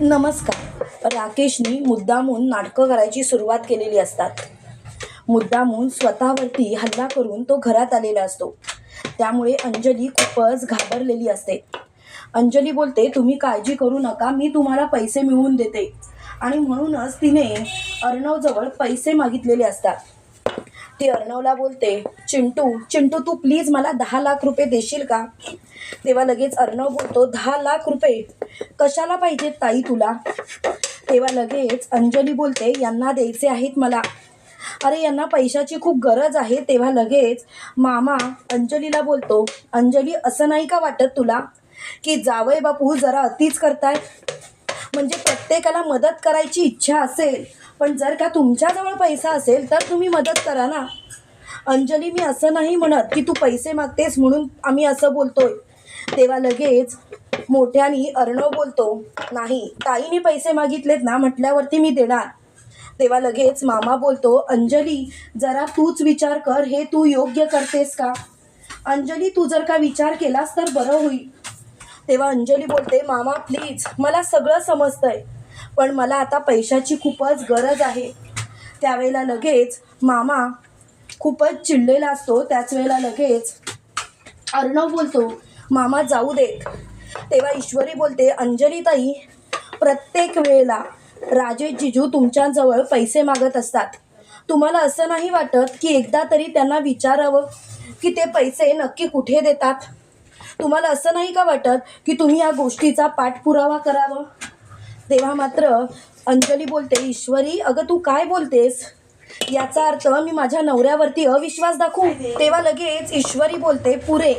नमस्कार. राकेशनी मुद्दामून नाटकं करायची सुरुवात केलेली असतात. मुद्दामून स्वतःवरती हल्ला करून तो घरात आलेला असतो. त्यामुळे अंजली खूपच घाबरलेली असते. अंजली बोलते तुम्ही काळजी करू नका मी तुम्हाला पैसे मिळवून देते. आणि म्हणूनच तिने अर्णवजवळ पैसे मागितलेले असतात. ती अर्णवला बोलते चिंटू चिंटू तू प्लीज मला दहा लाख रुपये देशील का? तेव्हा लगेच अर्णव बोलतो दहा लाख रुपये? कशाला पाहिजेत ताई तुला? तेव्हा लगेच अंजली बोलते यांना द्यायचे आहेत मला. अरे यांना पैशाची खूप गरज आहे. तेव्हा लगेच मामा अंजलीला बोलतो अंजली असं नाही का वाटत तुला की जावय बापू जरा अतिच करताय? म्हणजे प्रत्येकाला मदत करायची इच्छा असेल पण जर का तुमच्याजवळ पैसा असेल तर तुम्ही मदत करा ना. अंजली मी असं नाही म्हणत की तू पैसे मागतेस म्हणून आम्ही असं बोलतोय. तेव्हा लगेच मोठ्यानी अर्णव बोलतो नाही ताईने पैसे मागितलेत ना म्हटल्यावरती मी देणार. तेव्हा लगेच मामा बोलतो अंजली जरा तूच विचार कर हे तू योग्य करतेस का? अंजली तू जर का विचार केलास तर बरं होईल. तेव्हा अंजली बोलते मामा प्लीज मला सगळं समजतंय. पण मला आता पैशाची खूपच गरज आहे. त्यावेळेला लगेच मामा खूपच चिडलेला असतो. त्याच वेळेला लगेच अर्णव बोलतो मामा जाऊ देत. तेव्हा ईश्वरी बोलते अंजलीताई प्रत्येक वेळेला राजेश जिजू तुमच्याजवळ पैसे मागत असतात. तुम्हाला असं नाही वाटत की एकदा तरी त्यांना विचारावं की ते पैसे नक्की कुठे देतात? तुम्हाला असं नाही का वाटत की तुम्ही या गोष्टीचा पाठपुरावा करावं? तेव्हा मात्र अंजली बोलते ईश्वरी अगं तू काय बोलतेस? याचा अर्थ मी माझ्या नवऱ्यावरती अविश्वास दाखवू. तेव्हा लगेच ईश्वरी बोलते पुरे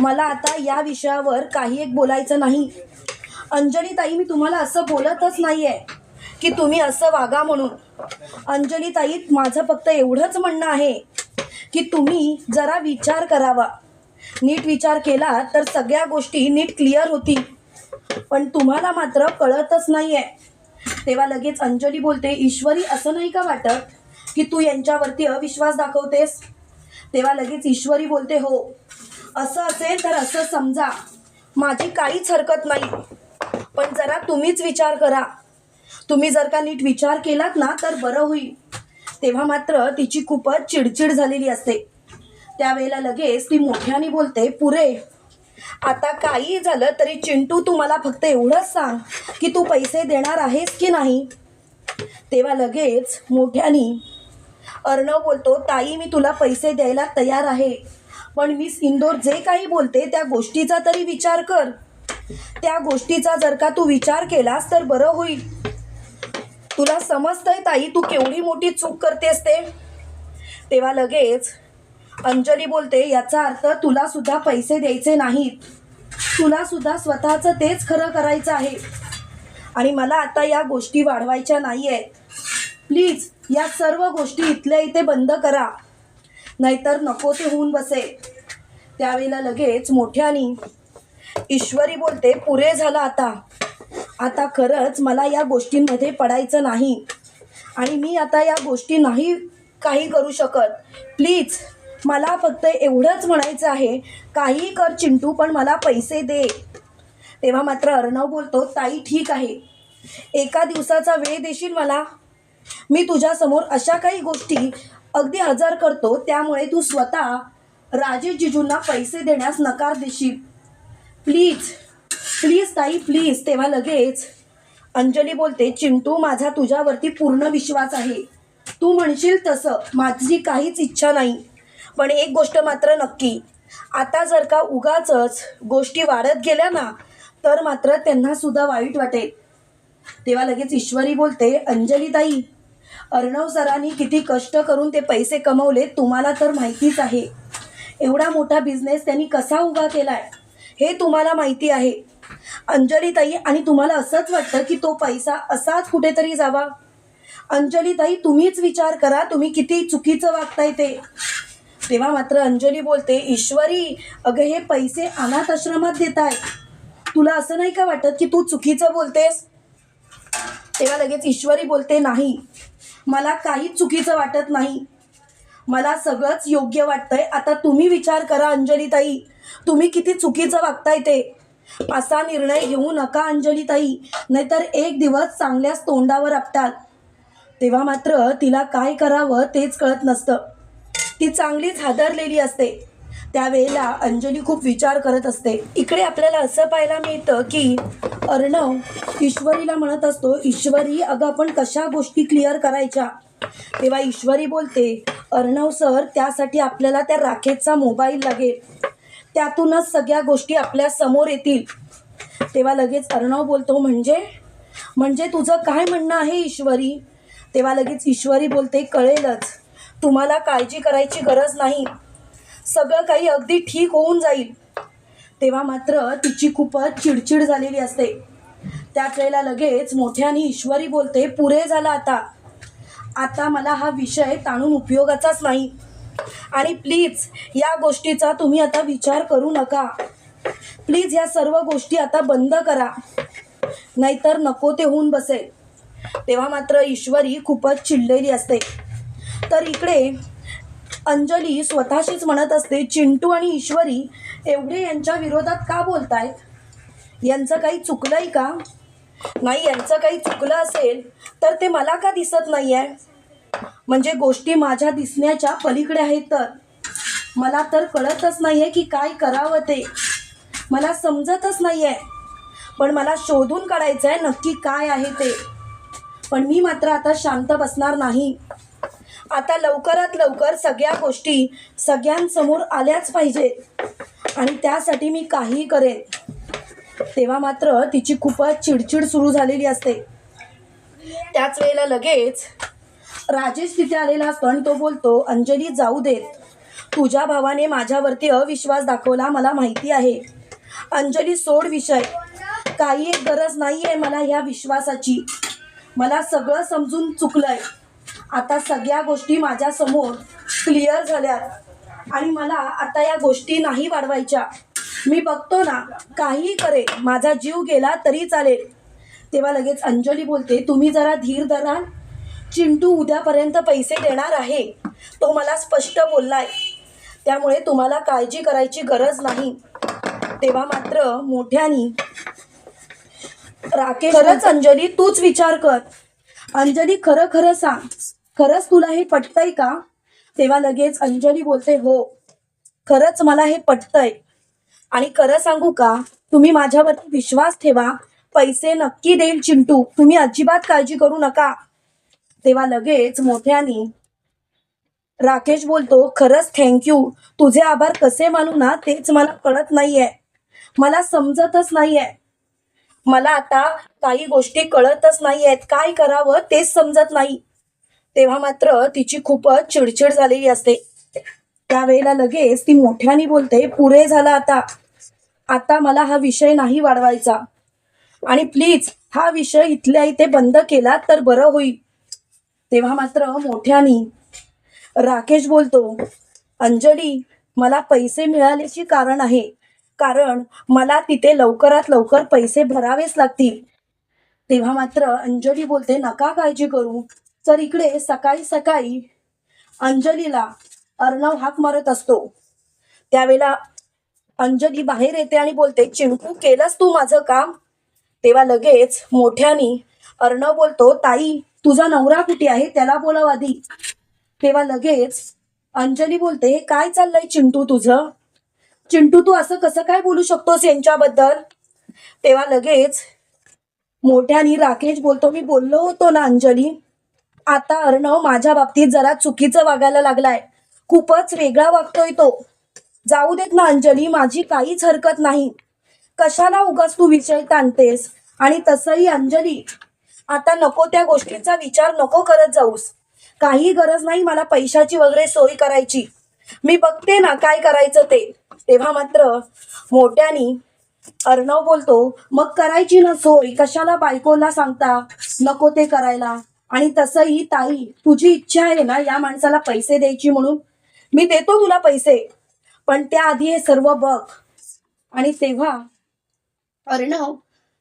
मला आता या विषयावर काही एक बोलायचं नाही. अंजली ताई मी तुम्हाला असं बोलतच नाही आहे की तुम्ही असं वागा म्हणून. अंजली ताई माझं फक्त एवढंच म्हणणं आहे की तुम्ही जरा विचार करावा. नीट विचार केला तर सगळ्या गोष्टी नीट क्लिअर होतील. पण तुम्हाला मात्र कळतच नाहीये. तेव्हा लगेच अंजली बोलते ईश्वरी असं नाही का वाटत की तू यांच्यावरती अविश्वास दाखवतेस? तेव्हा लगेच ईश्वरी बोलते हो असं असेल तर असं समजा. माझी काहीच हरकत नाही. पण जरा तुम्हीच विचार करा. तुम्ही जर का नीट विचार केलात ना तर बरं होईल. तेव्हा मात्र तिची खूपच चिडचिड झालेली असते. त्यावेळेला लगेच ती मोठ्याने बोलते पुरे आता काही झालं तरी चिंटू तू मला फक्त एवढंच सांग की तू पैसे देणार आहेस की नाही? तेव्हा लगेच मोठ्यानी अर्णव बोलतो ताई मी तुला पैसे द्यायला तयार आहे. पण मी इंदोर जे काही बोलते त्या गोष्टीचा तरी विचार कर. त्या गोष्टीचा जर का तू विचार केलास तर बरं होईल. तुला समजतंय ताई तू केवढी मोठी चूक करतेस ते? तेव्हा लगेच अंजली बोलते याचा अर्थ तुला सुद्धा पैसे द्यायचे नाहीत. तुला सुद्धा स्वतःचं तेच खरं करायचं आहे. आणि मला आता या गोष्टी वाढवायच्या नाही आहेत प्लीज या सर्व गोष्टी इथल्या इथे बंद करा. नाहीतर नको ते होऊन बसे. त्यावेळेला लगेच मोठ्यानी ईश्वरी बोलते पुरे झालं आता. आता खरंच मला या गोष्टींमध्ये पडायचं नाही. आणि मी आता या गोष्टी नाही काही करू शकत. प्लीज मला फक्त एवढंच म्हणायचं आहे काही कर चिंटू पण मला पैसे दे. तेव्हा मात्र अर्णव बोलतो ताई ठीक आहे. एका दिवसाचा वेळ देशील मला? मी तुझ्यासमोर अशा काही गोष्टी अगदी हजर करतो त्यामुळे तू स्वतः राजेश जिजूंना पैसे देण्यास नकार देशील. प्लीज प्लीज ताई प्लीज. तेव्हा लगेच अंजली बोलते चिंटू माझा तुझ्यावरती पूर्ण विश्वास आहे. तू म्हणशील तसं. माझी काहीच इच्छा नाही. पण एक गोष्ट मात्र नक्की. आता जर का उगाचच गोष्टी वाढत गेल्या ना तर मात्र त्यांना सुद्धा वाईट वाटेल तेव्हा लगेच ईश्वरी बोलते अंजलीताई अर्णव सरांनी किती कष्ट करून ते पैसे कमवले तुम्हाला तर माहितीच आहे. एवढा मोठा बिझनेस त्यांनी कसा उभा केला आहे हे तुम्हाला माहिती आहे. अंजलीताई आणि तुम्हाला असंच वाटतं की तो पैसा असाच कुठेतरी जावा? अंजलीताई तुम्हीच विचार करा तुम्ही किती चुकीचं वागताय ते. तेव्हा मात्र अंजली बोलते ईश्वरी अगं हे पैसे अनाथ आश्रमात देत आहे तुला असं नाही का वाटत की तू चुकीचं बोलतेस? तेव्हा लगेच ईश्वरी बोलते नाही. मला काहीच चुकीचं वाटत नाही. मला सगळंच योग्य वाटतंय. आता तुम्ही विचार करा अंजली ताई तुम्ही किती चुकीचं वागताय ते. असा निर्णय घेऊ नका अंजलीताई. नाहीतर एक दिवस चांगल्याच तोंडावर आपटाल. तेव्हा मात्र तिला काय करावं तेच कळत नसतं. ती चांगलीच हादरलेली असते. त्यावेळेला अंजली खूप विचार करत असते. इकडे आपल्याला असं पाहायला मिळतं की अर्णव ईश्वरीला म्हणत असतो ईश्वरी अगं आपण कशा गोष्टी क्लिअर करायच्या? तेव्हा ईश्वरी बोलते अर्णव सर त्यासाठी आपल्याला त्या राखेचा मोबाईल लागेल. त्यातूनच सगळ्या गोष्टी आपल्यासमोर येतील. तेव्हा लगेच अर्णव बोलतो म्हणजे? म्हणजे तुझं काय म्हणणं आहे ईश्वरी? तेव्हा लगेच ईश्वरी बोलते कळेलच. तुम्हाला काळजी करायची गरज नाही. सगळं काही अगदी ठीक होऊन जाईल. तेव्हा मात्र तिची खूपच चिडचिड झालेली असते. त्याच वेळेला लगेच मोठ्याने ईश्वरी बोलते पुरे झाला आता. आता मला हा विषय ताणून उपयोगाचाच नाही. आणि प्लीज या गोष्टीचा तुम्ही आता विचार करू नका. प्लीज या सर्व गोष्टी आता बंद करा. नाहीतर नको ते होऊन बसेल. तेव्हा मात्र ईश्वरी खूपच चिडलेली असते. तर इकडे अंजली स्वतःशीच म्हणत असते चिंटू आणि ईश्वरी एवढे यांच्या विरोधात का बोलतायत यांचं काही चुकलंय का? नाही यांचं काही चुकलं असेल तर ते मला का दिसत नाही आहे म्हणजे गोष्टी माझ्या दिसण्याच्या पलीकडे आहेत तर. मला तर कळतच नाही आहे की काय करावं ते. मला समजतच नाही आहे पण मला शोधून काढायचं आहे नक्की काय आहे ते. पण मी मात्र आता शांत बसणार नाही. आता लवकरात लवकर सगळ्या गोष्टी सगळ्यांसमोर आल्याच पाहिजेत. आणि त्यासाठी मी काहीही करेन. तेव्हा मात्र तिची खूपच चिडचिड सुरू झालेली असते. त्याच वेळेला लगेच राजेश तिथे आलेला असतो आणि तो बोलतो अंजली जाऊ देत. तुझ्या भावाने माझ्यावरती अविश्वास दाखवला मला माहिती आहे. अंजली सोड विषय. काही एक गरज नाही आहे मला ह्या विश्वासाची. मला सगळं समजून चुकलंय. आता सगळ्या गोष्टी माझ्यासमोर क्लिअर झाल्यात आणि मला आता या गोष्टी नाही वाढवायच्या. मी बघतो ना काहीही करेल माझा जीव गेला तरी चालेल. तेव्हा लगेच अंजली बोलते तुम्ही जरा धीर धराल चिंटू उद्यापर्यंत पैसे देणार आहे. तो मला स्पष्ट बोललाय. त्यामुळे तुम्हाला काळजी करायची गरज नाही. तेव्हा मात्र मोठ्यानी राकेश खरंच अंजली तूच विचार कर. अंजली खरं खरं सांग. खरंच तुला हे पटतंय का? तेव्हा लगेच अंजली बोलते हो खरंच मला हे पटतंय. आणि खरं सांगू का? तुम्ही माझ्यावरती विश्वास ठेवा. पैसे नक्की देईल चिंटू. तुम्ही अजिबात काळजी करू नका. तेव्हा लगेच मोठ्यानी राकेश बोलतो खरंच थँक्यू तुझे आभार कसे मानू ना तेच मला कळत नाहीये. मला समजतच नाहीये. मला आता काही गोष्टी कळतच नाही आहेत काय करावं तेच समजत नाही. तेव्हा मात्र तिची खूपच चिडचिड झालेली असते. त्यावेळेला लगेच ती मोठ्याने बोलते पुरे झाला आता. आता मला हा विषय नाही वाढवायचा. आणि प्लीज हा विषय इथल्या इथे बंद केला तर बरं होईल. तेव्हा मात्र मोठ्यानी राकेश बोलतो अंजली मला पैसे मिळाल्याची कारण आहे. कारण मला तिथे लवकरात लवकर पैसे भरावेच लागतील. तेव्हा मात्र अंजली बोलते नका काळजी करू. तर इकडे सकाळी सकाळी अंजलीला अर्णव हाक मारत असतो. त्यावेळेला अंजली बाहेर येते आणि बोलते चिंकू केलंस तू माझं काम? तेव्हा लगेच मोठ्यानी अर्णव बोलतो ताई तुझा नवरा कुठे आहे? त्याला बोलाव आधी. तेव्हा लगेच अंजली बोलते हे काय चाललंय चिंटू तुझं? चिंटू तू असं कसं काय बोलू शकतोस यांच्याबद्दल? तेव्हा लगेच मोठ्यानी राकेश बोलतो मी बोललो होतो ना अंजली आता अर्णव माझ्या बाबतीत जरा चुकीचं वागायला लागलाय. खूपच वेगळा वागतोय तो. जाऊ देत ना अंजली माझी काहीच हरकत नाही. कशाला उगाच तू विषय ताणतेस? आणि तसंही अंजली आता नको त्या गोष्टींचा विचार नको करत जाऊस. काही गरज नाही मला पैशाची वगैरे सोय करायची. मी बघते ना काय करायचं ते. तेव्हा मात्र मोठ्यानी अर्णव बोलतो मग करायची ना सोय? कशाला बायकोला सांगता? नको ते करायला. आणि तसंही ताई तुझी इच्छा आहे ना या माणसाला पैसे द्यायची म्हणून. मी देतो तुला पैसे पण त्याआधी हे सर्व बघ. आणि तेव्हा अर्णव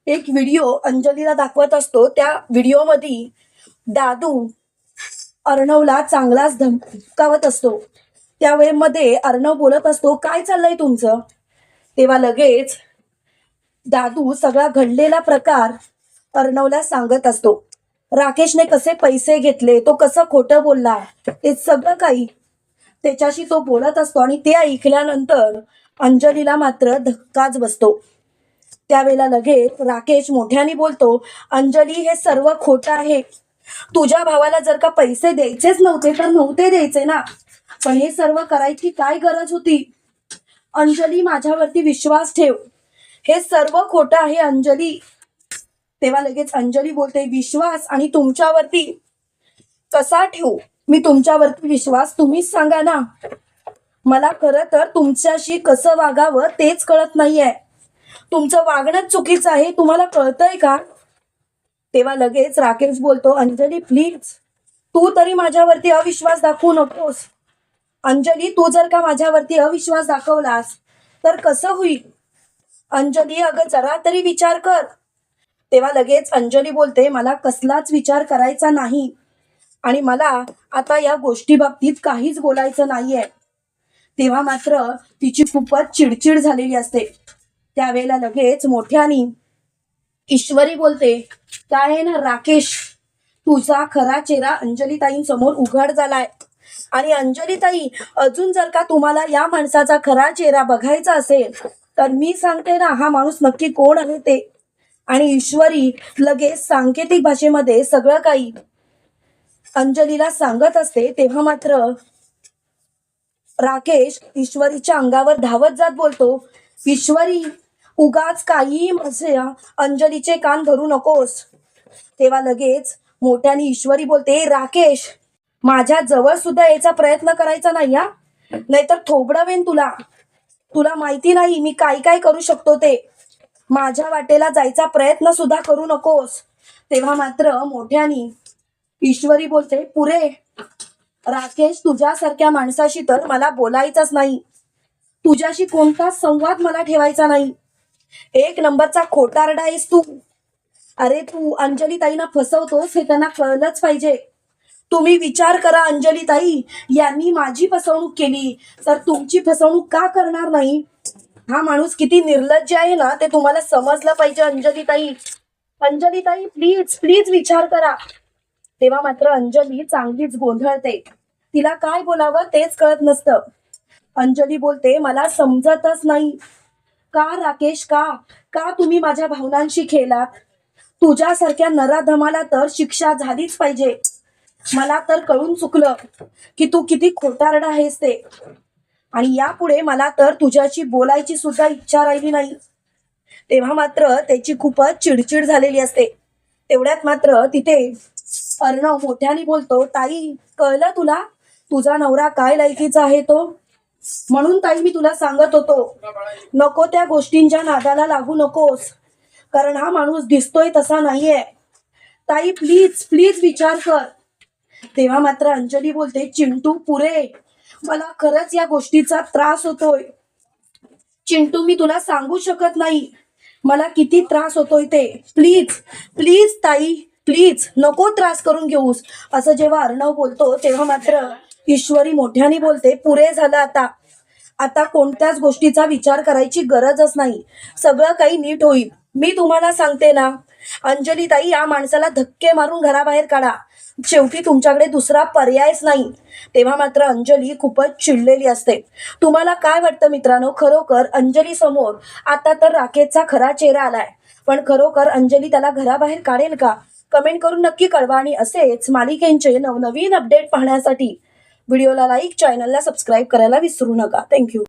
एक व्हिडिओ अंजलीला दाखवत असतो. त्या व्हिडिओमध्ये दादू अर्णवला चांगलाच धमकावत असतो. त्यावेळेमध्ये अर्णव बोलत असतो काय चाललंय तुमचं? तेव्हा लगेच दादू सगळा घडलेला प्रकार अर्णवला सांगत असतो. राकेशने कसे पैसे घेतले तो कसं खोटं बोलला हे सगळं काही त्याच्याशी तो बोलत असतो आणि ते ऐकल्यानंतर अंजलीला मात्र धक्काच बसतो. त्यावेळेला लगेच राकेश मोठ्याने बोलतो अंजली हे सर्व खोटं आहे. तुझ्या भावाला जर का पैसे द्यायचेच नव्हते तर नव्हते द्यायचे ना. पण हे सर्व करायची काय गरज होती? अंजली माझ्यावरती विश्वास ठेव. हे सर्व खोटं आहे अंजली. तेव्हा लगेच अंजली बोलते विश्वास आणि तुमच्यावरती कसा ठेवू? मी तुमच्यावरती विश्वास तुम्हीच सांगा ना. मला खरं तर तुमच्याशी कसं वागावं तेच कळत नाहीये. तुमचं वागणं चुकीचं आहे तुम्हाला कळतंय का? तेव्हा लगेच राकेश बोलतो अंजली प्लीज तू तरी माझ्यावरती अविश्वास दाखवू नकोस. अंजली तू जर का माझ्यावरती अविश्वास दाखवलास तर कसं होईल? अंजली अगं जरा तरी विचार कर. तेव्हा लगेच अंजली बोलते मला कसलाच विचार करायचा नाही आणि मला आता या गोष्टी बाबतीत काहीच बोलायचं नाहीये. तेव्हा मात्र तिची खूपच चिडचिड झालेली असते. त्यावेळेला लगेच मोठ्यानी ईश्वरी बोलते काय आहे ना राकेश? तुझा खरा चेहरा अंजलीताईंसमोर उघड झालाय. आणि अंजलीताई अजून जर का तुम्हाला या माणसाचा खरा चेहरा बघायचा असेल तर मी सांगते ना हा माणूस नक्की कोण आहे ते? आणि ईश्वरी लगेच सांकेतिक भाषेमध्ये सगळं काही अंजलीला सांगत असते तेव्हा मात्र राकेश ईश्वरीच्या अंगावर धावत जात बोलतो ईश्वरी उगाच काही माझ्या अंजलीचे कान धरू नकोस. तेव्हा लगेच मोठ्याने ईश्वरी बोलते राकेश माझ्या जवळ सुद्धा यायचा प्रयत्न करायचा नाही हा. नाहीतर थोबडवेन तुला. तुला माहिती नाही मी काय काय करू शकतो ते. माझ्या वाटेला जायचा प्रयत्न सुद्धा करू नकोस. तेव्हा मात्र मोठ्यानी ईश्वरी बोलते पुरे राकेश तुझ्यासारख्या माणसाशी तर मला बोलायचंच नाही. तुझ्याशी कोणताच संवाद मला ठेवायचा नाही. एक नंबरचा खोटारडा आहेस तू. अरे तू अंजली ताईना फसवतोस हे त्यांना कळलंच पाहिजे. तुम्ही विचार करा अंजली ताई यांनी माझी फसवणूक केली. तर तुमची फसवणूक का करणार नाही? हा माणूस किती निर्लज्ज आहे ना ते तुम्हाला समजलं पाहिजे अंजली ताई अंजली ताई प्लीज प्लीज विचार करा. तेव्हा मात्र अंजली चांगलीच गोंधळते. तिला काय बोलावं तेच कळत नसतं. अंजली बोलते मला समजतच नाही. का राकेश का? का तुम्ही माझ्या भावनांशी खेळलात? तुझ्यासारख्या नराधमाला तर शिक्षा झालीच पाहिजे. मला तर कळून चुकलं की तू किती खोटारडा आहेस ते. आणि यापुढे मला तर तुझ्याशी बोलायची सुद्धा इच्छा राहिली नाही. तेव्हा मात्र त्याची खूपच चिडचिड झालेली असते. तेवढ्यात मात्र तिथे अर्णव मोठ्याने बोलतो ताई कळलं तुला? तुझा नवरा काय लायकीचा आहे तो? म्हणून ताई मी तुला सांगत होतो नको त्या गोष्टींच्या नादाला लागू नकोस कारण हा माणूस दिसतोय तसा नाहीये. ताई प्लीज प्लीज विचार कर. तेव्हा मात्र अंजली बोलते चिंटू पुरे मला खरंच या गोष्टीचा त्रास होतोय. चिंटू मी तुला सांगू शकत नाही. मला किती त्रास होतोय ते. प्लीज प्लीज ताई प्लीज नको त्रास करून घेऊस. असं जेव्हा अर्णव बोलतो तेव्हा मात्र ईश्वरी मोठ्याने बोलते पुरे झालं आता. आता कोणत्याच गोष्टीचा विचार करायची गरजच नाही. सगळं काही नीट होईल. मी तुम्हाला सांगते ना अंजली ताई या माणसाला धक्के मारून घराबाहेर काढा. शेवटी तुमच्याकडे दुसरा पर्यायच नाही तेव्हा मात्र अंजली खूपच चिडलेली असते. तुम्हाला काय वाटतं मित्रांनो? खरोखर अंजली समोर आता तर राकेशचा खरा चेहरा आलाय. पण खरोखर अंजली त्याला घराबाहेर काढेल का? कमेंट करून नक्की कळवा आणि असेच मालिकेंचे नवनवीन अपडेट पाहण्यासाठी व्हिडिओला लाईक चॅनलला सबस्क्राईब करायला विसरू नका. थँक्यू.